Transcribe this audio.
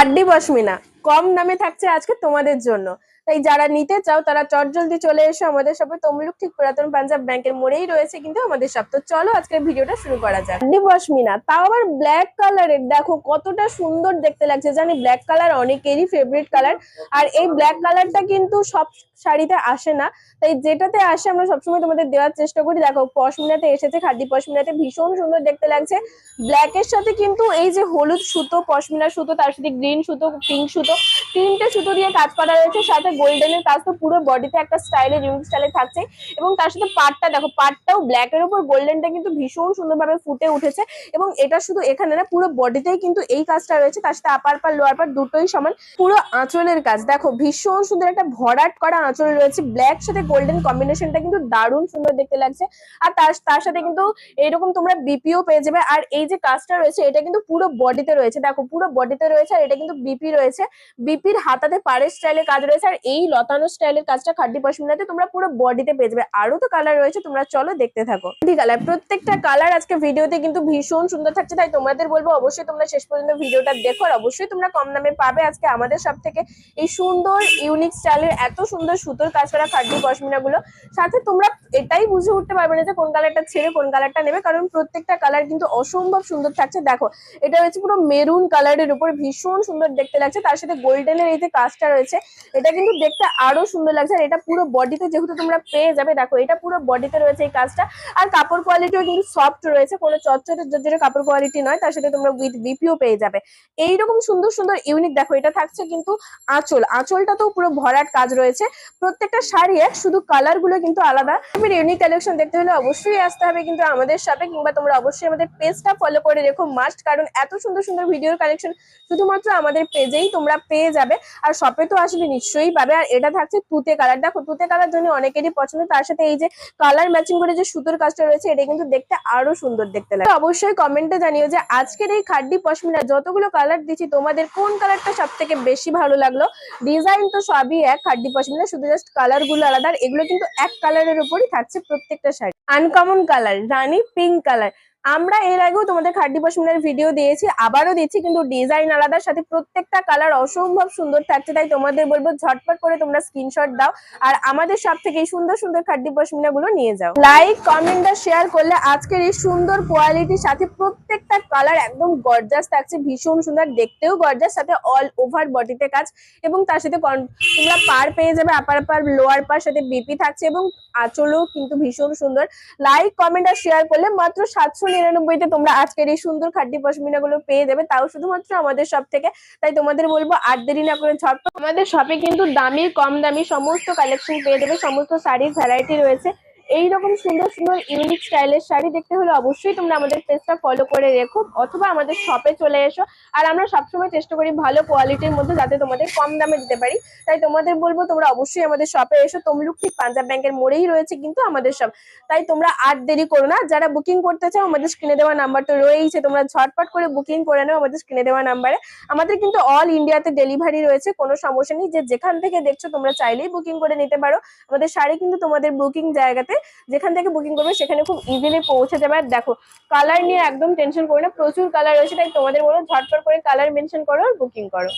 খাড্ডি পশমিনা কম দামে থাকছে আজকে তোমাদের জন্য। তাই যারা নিতে চাও, তারা চটজলদি চলে এসো আমাদের সাথে তমলুক ঠিক পুরাতন পাঞ্জাব ব্যাংকের মোড়েই রয়েছে কিন্তু আমাদের সব তো চলো আজকের ভিডিওটা শুরু করা যাক। পশমিনা তাও আবার ব্ল্যাক কালারের দেখো কতটা সুন্দর দেখতে লাগছে, জানি ব্ল্যাক কালার অনেকেরই ফেভারিট কালার আর এই ব্ল্যাক কালারটা কিন্তু সব শাড়িতে আসে না। তাই যেটাতে আসে আমরা সবসময় তোমাদের দেওয়ার চেষ্টা করি। দেখো পশমিনাতে এসেছে, খাদি পশমিনাতে ভীষণ সুন্দর দেখতে লাগছে। ব্ল্যাক এর সাথে কিন্তু এই যে হলুদ সুতো পশমিনা সুতো, তার সাথে গ্রিন সুতো পিঙ্ক সুতো, তিনটে সুতো দিয়ে কাজ করা রয়েছে। সাথে গোল্ডেনের কাজ তো পুরো বডিতে একটা স্টাইলে ইউনিক স্টাইলে থাকছে। এবং তার সাথে পাটটা দেখো, পাটটাও ব্ল্যাক এর উপর গোল্ডেনটা কিন্তু ভীষণ সুন্দরভাবে ফুটে উঠেছে। এবং এটা শুধু এখানে না, পুরো বডিতেই কিন্তু এই কাজটা রয়েছে। তার সাথে আপার পার লোয়ার পার দুটোই সমান। পুরো আঁচলের কাজ, দেখো, ভীষণ সুন্দর একটা ভরাট করা আঁচল রয়েছে। ব্ল্যাক সাথে গোল্ডেন কম্বিনেশনটা কিন্তু দারুণ সুন্দর দেখতে লাগছে। আর তার তার সাথে কিন্তু এইরকম তোমরা বিপিও পেয়ে যাবে। আর এই যে কাজটা রয়েছে, এটা কিন্তু পুরো বডিতে রয়েছে। দেখো, পুরো বডিতে রয়েছে, আর এটা কিন্তু বিপি রয়েছে। বিপির হাতাতে পাড়ের স্টাইলের কাজ রয়েছে। আর এই লতানো স্টাইলের কাজটা খাড্ডি পশমিনাতে তোমরা পুরো বডিতে পেয়ে যাবে। আরও তো কালার রয়েছে, তোমরা চলো দেখতে থাকো। ঠিক কালার প্রত্যেকটা কালার আজকে ভিডিওতে কিন্তু ভীষণ সুন্দর থাকছে, তাই তোমাদের বলব অবশ্যই তোমরা শেষ পর্যন্ত ভিডিওটা দেখো আর অবশ্যই তোমরা কম দামে পাবে আজকে আমাদের সব থেকে এই সুন্দর ইউনিক স্টাইলের এত সুন্দর সুতোর কাজ করা খাড্ডি পশমিনা গুলো সাথে তোমরা এটাই বুঝে উঠতে পারবে না যে কোন কালারটা ছেড়ে কোন কালারটা নেবে, কারণ প্রত্যেকটা কালার কিন্তু অসম্ভব সুন্দর থাকছে। দেখো, এটা হচ্ছে পুরো মেরুন কালারের উপর ভীষণ সুন্দর দেখতে লাগছে, তার সাথে গোল্ডেনের এই যে কাজটা রয়েছে, এটা কিন্তু দেখতে আরও সুন্দর লাগছে। আর এটা পুরো বডিতে যেহেতু তোমরা পেয়ে যাবে, দেখো এটা পুরো বডিতে রয়েছে এই কাজটা। আর কাপড় কোয়ালিটিও কিন্তু সফট রয়েছে, কোনো চচ্চরে জর্জরে কাপড় কোয়ালিটি নয়, তার সাথে তোমরা উইথ বিপিও পেয়ে যাবে। এইরকম সুন্দর সুন্দর ইউনিক দেখো এটা থাকছে কিন্তু আঁচল। আঁচলটা তো পুরো ভরাট কাজ রয়েছে। প্রত্যেকটা শাড়ি এক শুধু কালারগুলো কিন্তু আলাদা। এবার ইউনিক কালেকশন দেখতে হলে অবশ্যই আসতে হবে কিন্তু আমাদের শপে কিংবা তোমরা অবশ্যই আমাদের পেজটা ফলো করে রেখো মাস্ট কারণ এত সুন্দর সুন্দর ভিডিওর কালেকশন শুধুমাত্র আমাদের পেজেই তোমরা পেয়ে যাবে। আর শপে তো আসলে নিশ্চয়ই পাবে। আর এটা থাকছে তুতে কালার দেখো, তুতে কালার জন্য অনেকেরই পছন্দ। তার সাথে এই যে কালার ম্যাচিং করে যে সুতোর কাজটা রয়েছে, এটা কিন্তু দেখতে আরও সুন্দর দেখতে লাগে। অবশ্যই কমেন্টে জানিও যে আজকের এই খাড্ডি পশমিনা যতগুলো কালার দিচ্ছি তোমাদের কোন কালারটা সব থেকে বেশি ভালো লাগল? ডিজাইন তো সবই এক, খাড্ডি পশমিনা, শুধু জাস্ট কালারগুলো আলাদা। এগুলো কিন্তু এক কালারের উপরই থাকছে প্রত্যেকটা শাড়ি। আনকমন কালার রানী পিঙ্ক কালার আমরা এর আগেও তোমাদের খাড্ডি পশমিনার ভিডিও দিয়েছি, আবারও দিচ্ছি, কিন্তু ডিজাইন আলাদার সাথে প্রত্যেকটা কালার অসম্ভব সুন্দর থাকছে, তাই তোমাদের বলব ঝটপট করে তোমরা স্ক্রিনশট দাও আর আমাদের সব থেকে সুন্দর সুন্দর খাড্ডি পশমিনা গুলো নিয়ে যাও। লাইক কমেন্ট আর শেয়ার করলে আজকের এই সুন্দর কোয়ালিটির সাথে প্রত্যেকটা কালার একদম গর্জাস থাকছে, ভীষণ সুন্দর, দেখতেও গর্জাস সাথে অল ওভার বডিতে কাজ এবং তার সাথে তোমরা পার পেয়ে যাবে আপার পার লোয়ার পার সাথে বিপি থাকছে এবং আঁচলও কিন্তু ভীষণ সুন্দর। লাইক কমেন্ট আর শেয়ার করলে মাত্র সাতশো নিরানব্বইতে তোমরা আজকের এই সুন্দর খাদ্য পশমিনা গুলো পেয়ে যাবে। তাও শুধুমাত্র আমাদের সব থেকে। তাই তোমাদের বলব আর দেরি না করে ঝটপট। আমাদের শপে কিন্তু দামি, কম দামি সমস্ত কালেকশন পেয়ে যাবে। সমস্ত শাড়ির ভ্যারাইটি রয়েছে। এইরকম সুন্দর সুন্দর ইউনিক স্টাইলের শাড়ি দেখতে হলে অবশ্যই তোমরা আমাদের পেজটা ফলো করে রেখো অথবা আমাদের শপে চলে এসো। আর আমরা সবসময় চেষ্টা করি ভালো কোয়ালিটির মধ্যে যাতে তোমাদের কম দামে দিতে পারি। তাই তোমাদের বলব, তোমরা অবশ্যই আমাদের শপে এসো। তমলুক ঠিক পাঞ্জাব ব্যাংকের মোড়েই রয়েছে কিন্তু আমাদের শপ তাই তোমরা আর দেরি করো না। যারা বুকিং করতে চাও, আমাদের স্ক্রিনে দেওয়া নাম্বার তো রয়েইছে। তোমরা ঝটপট করে বুকিং করে নাও আমাদের স্ক্রিনে দেওয়া নাম্বারে আমাদের কিন্তু অল ইন্ডিয়াতে ডেলিভারি রয়েছে। কোনো সমস্যা নেই। যে যেখান থেকে দেখছ, তোমরা চাইলেই বুকিং করে নিতে পারো। আমাদের শাড়ি কিন্তু তোমাদের বুকিং জায়গাতে যেখান থেকে বুকিং করবে সেখানে খুব ইজিলি পৌঁছে যাবে। আর দেখো কালার নিয়ে একদম টেনশন করো না, প্রচুর কালার রয়েছে, তাই তোমাদের বলো ঝটপট করে কালার মেনশন করো আর বুকিং করো।